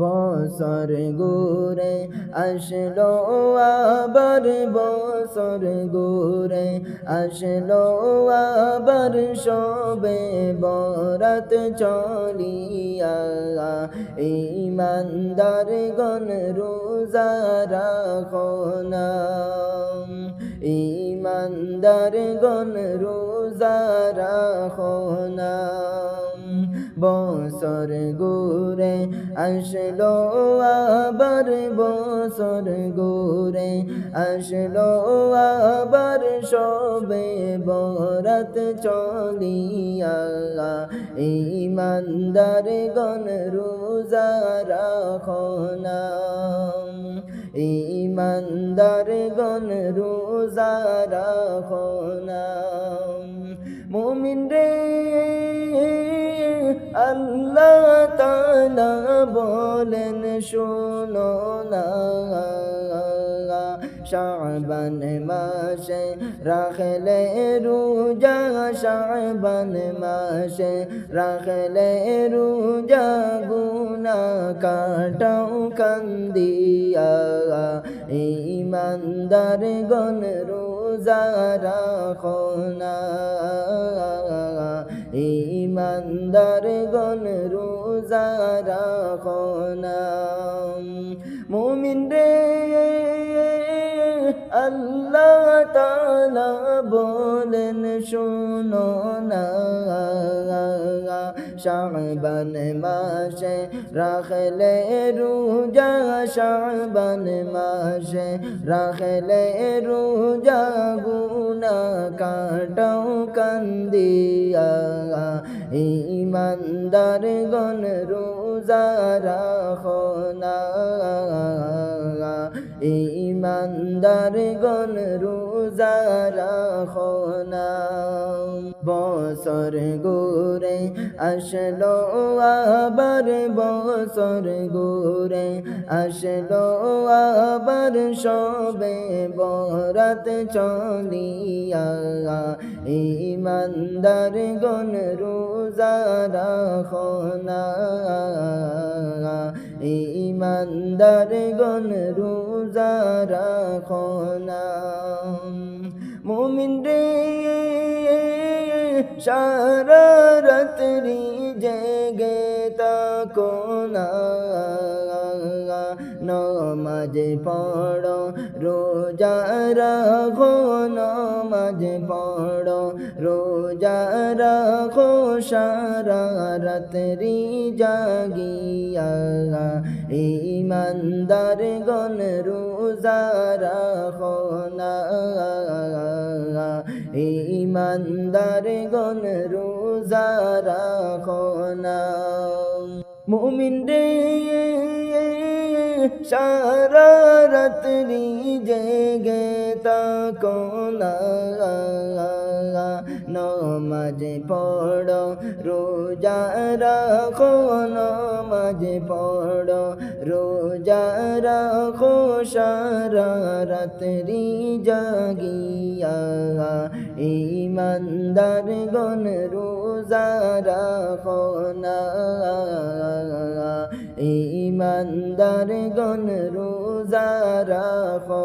বছর ঘুরে আসলো আবার, বছর ঘুরে আসলো আবার, সবে বরাত চলিয়া ইমানদার গণ রোজা রাখো না। ইমানদার গণ রোজা রাখো না বছর ঘুরে আসলো আবার, বছর ঘুরে আসলো আবার, সবে বরাত চলিয়া ইমানদার গণ রোজা রাখো না ইমানদার গণ রোজা রাখো না মুমিন রে আল্লাহ তালা বলেন, শোনো না, শাবান মাসে রাখলে রোজা, শাবান মাসে রাখলে রোজা গুনা কাটাও কান্দিয়া ইমানদার গণ রোজা রাখো না ইমানদার গণ রোজা রাখো না মুমিন রে আল্লাহ তালা বলেন শোনো না। শাবান মাসে রাখলে রোজা শাবান মাসে রাখলে রোজা গুনা কাটাও কান্দিয়া ইমানদার গণ রোজা রাখো ইমানদার গণ রোজা রাখো না। বছর গোরে আসলো, আবার বছর গোরে আসলো, আবার সবে বরাত চলিয়া। ইমানদার গণ রোজা রাখো না। ইমানদার গণ রোজা রাখো না মুমিন রে সারা রাত্রি জেগে তাকো না নমাজ পড়ো, রোজা রাখো, নমাজ পড়ো, রোজা রাখো, সারা রাত্রি জাগিয়া ইমানদার গণ রোজা রাখো না ইমানদার গণ রোজা রাখো না। মুমিন রে সারা রাত্রি জেগে তাকো না নমাজ পড়ো, রোজা রাখো, নমাজ পড়ো, রোজা রাখো সারা রাত্রি জাগিয়া ইমানদার গণ রোজা রাখো না। ইমানদার গণ রোজা রাখো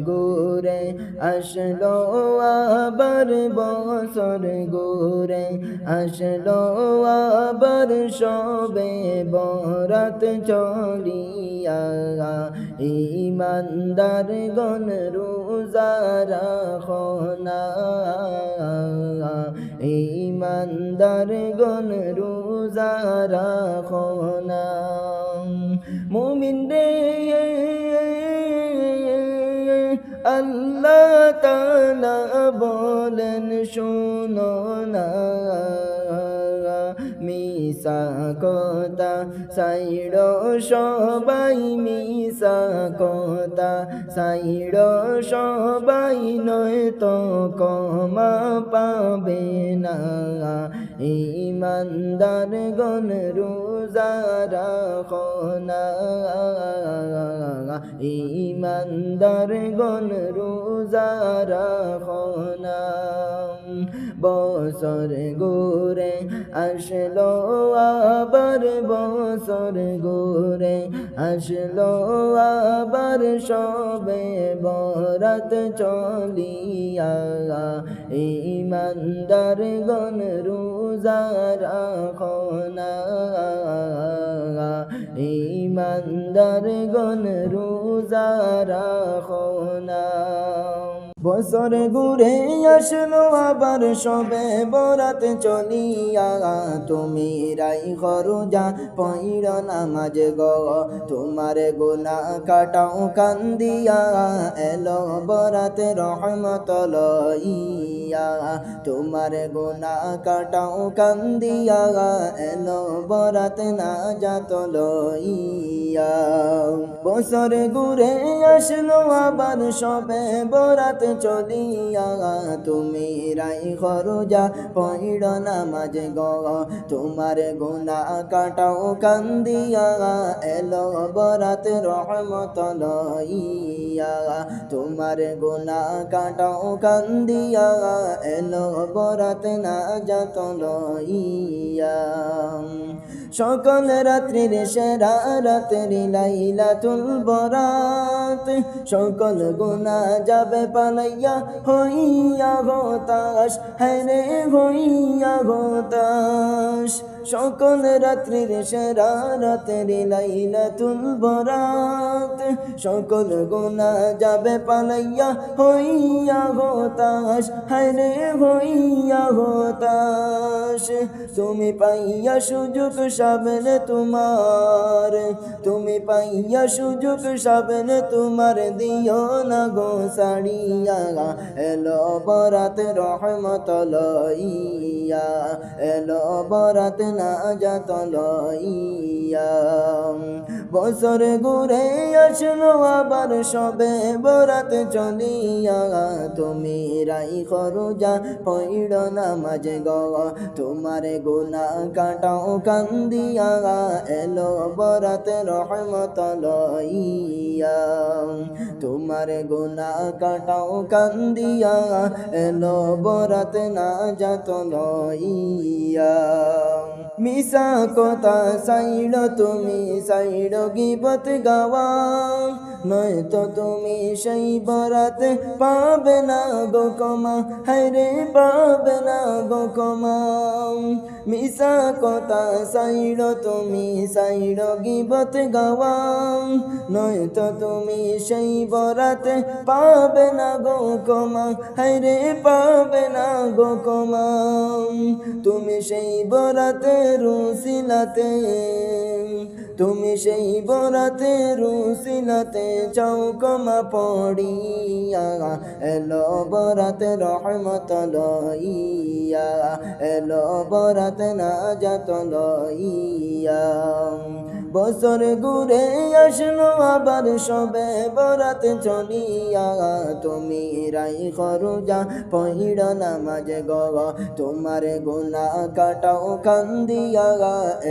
গোরে আসলো আবার, বছর গোরে আসলো আবার, সবে বরাত চলিয়া ইমানদার গণ রোজা রাখো ইমানদার গণ রোজা রাখো না। মুমিন রে আল্লাহ তালা বলেন শোনো না। মিসা কথা সাইড সবাই মিসা কথা সাইড সবাই নয় তো কমা পাবে না। ইমানদার গণ রোজা রাখো না ইমানদার গণ রোজা রাখো বছর ঘুরে আসলো আবার বছর ঘুরে আসলো আবার সবে বরাত চলিয়া ইমানদার গণ রোজা রাখনা ইমানদার গণ রোজা রাখনা বছর ঘুরে আসলো আবার সবে বরাত চলিয়া। তুমি রাই যা পইর নামাজ গ, তোমার গোনা কাটাও কান্দিয়া। এলো বরাত রহমত লইয়া, তোমার গোনা কাটাও কান্দিয়া। এলো বরাত না যাত লইয়া। বছর ঘুরে আসলো আবার সবে বরাত চলিয়া তুমি রাই খরজা পইড় নামাজ গ। তোমার গুনা কাটাও কান্দিয়া, এলো বরাত রহমত লইয়া। তোমার গুনা কাটাও কান্দিয়া, এলো বরাত না যাত লইয়া। সকল রাত্রির সেরা রাত্রি লাইলা বরাত। সকল গুণা যাবে পালাইয়া হইয়া গোতাস হ্যাঁ হইয়া হতাশ সকল রাত্রির সেরা রাতের লাইলাতুল বরাত। সকল গুণা যাবে পালাইয়া হইয়া হতাশ হায়রে হইয়া হতাশ তুমি পাইয়া সুযোগ সাবনে তোমার, তুমি পাইয়া সুযোগ সাবনে তোমার, দিও না গো সাড়িয়া এলো বরাত রহমত লইয়া। এলো বরাত না যাত লইয়া। বছর ঘুরে আসলো আবার সবে বরাত চলিয়া। তুমি রাই খরুজা পইড় নামাজ গ, তোমার গোনা কাটাও কান্দিয়া। এলো বরাত রহমত লইয়া। তোমার গোনা কাটাও কান্দিয়া, এলো বরাত না যাত লইয়া। মিশা কথা সাইড তুমি সাইড গিবত গাওয়া। নয়তো তুমি সেই বরাতে পাবে না গো কমা হায়রে পাবে না গো কমা মিশা কথা সাইড তুমি সাইড গিবত গাওয়া। নয়তো তুমি সেই বরাতে পাবে না গো কমা হায়রে পাবে না গো কমা তুমি সেই বরাতে রুসিলাতে। তুমি সেই বরাতে রুসিলাতে। চৌকমা পড়িয়া এলো বরাত রহমত লইয়া এলো বরাত না যাত লইয়া। বছর ঘুরে আসলো আবার সবে বরাত চলিয়া। তুমি রাই খরুজা, পহিড় নামাজ গ তোমার গুনা কাটাও কান্দিয়া।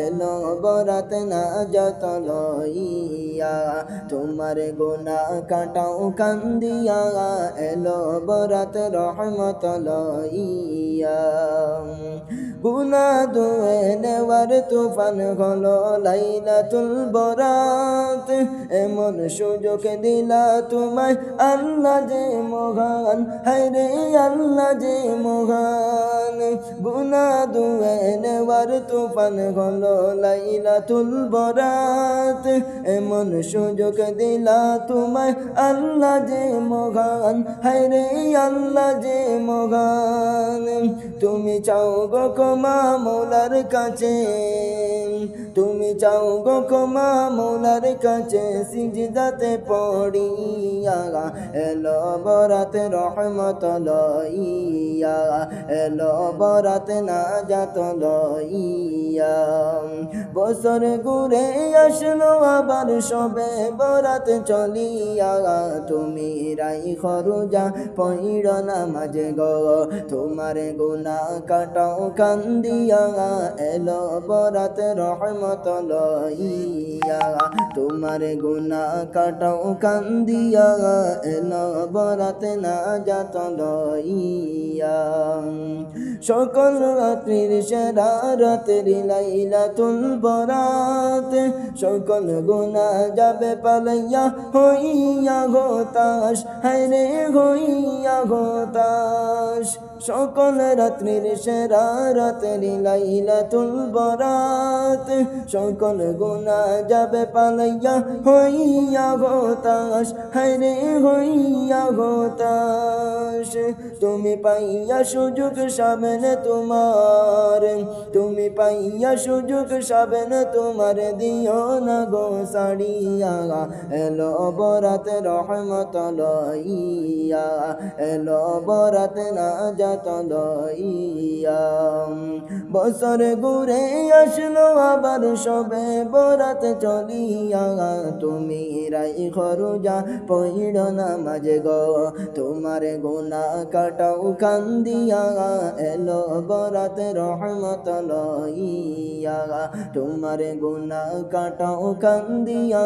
এলো বরাত না যত লইয়া, তোমার গুনা কাটাও কান্দিয়া। এলো বরাত রহমত লইয়া। গুনা দুয়ে নেওয়ার তুফান হলো লাইলাতুল বরাত। এমন সুযোগ দিলা তোমায় আল্লাহ যে মহান, হায়রে আল্লাহ যে মহান। গুনা দুয়ে নেওয়ার তুফান হলো লাইলাতুল বরাত। এমন সুযোগ দিলা তোমায় আল্লাহ যে মহান, হায়রে আল্লাহ যে মহান। তুমি চাও গো ক্ষমা মৌলার কাছে। তুমি চাও গো ক্ষমা মৌলার কাছে, সিজদাতে পড়িয়া। এলো বরাত রহমত লইয়া। এলো বরাত না যাত লইয়া। বছর ঘুরে আসলো আবার সবে বরাত চলিয়া। তুমি রাই খরুজা পইড় নামাজে গো। তোমার গুনা কাটাও কান্দিয়া এলো বরাত রহমত লইয়া তোমার গুনা কাটাও কান্দিয়া এলো বরাত না যাত লইয়া সকল রাত্রির সেরা রাতের লাইলা তুল বরাত। সকল গুনা যাবে পালাইয়া হইয়া গোতাস হাইরে হইয়া গোতাস সকল রাত্রির সেরা রাতের লাইলা তুল বরাত। সকল গুনা যাবে পালাইয়া হইয়া গোতাস হাইরে হইয়া গোতাস তুমি পাইয়া সুযোগ সামনে তোমার। তুমি পাইয়া সুযোগ সামনে তোমার, দিও না গো সাড়িয়া এলো বরাত রহমত লইয়া, এলো বরাত না যাত লইয়া। বছর ঘুরে আসলো আবার সবে বরাত চলিয়া। তুমি রাই খরুজা পইড় নামাজ গো, তোমার গোনা কাটাও কান্দিয়া। এলো বরাত রহমত লইয়া তোমার গুনা কাটাও কান্দিয়া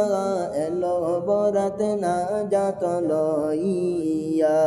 এলো বরাত না যাত লইয়া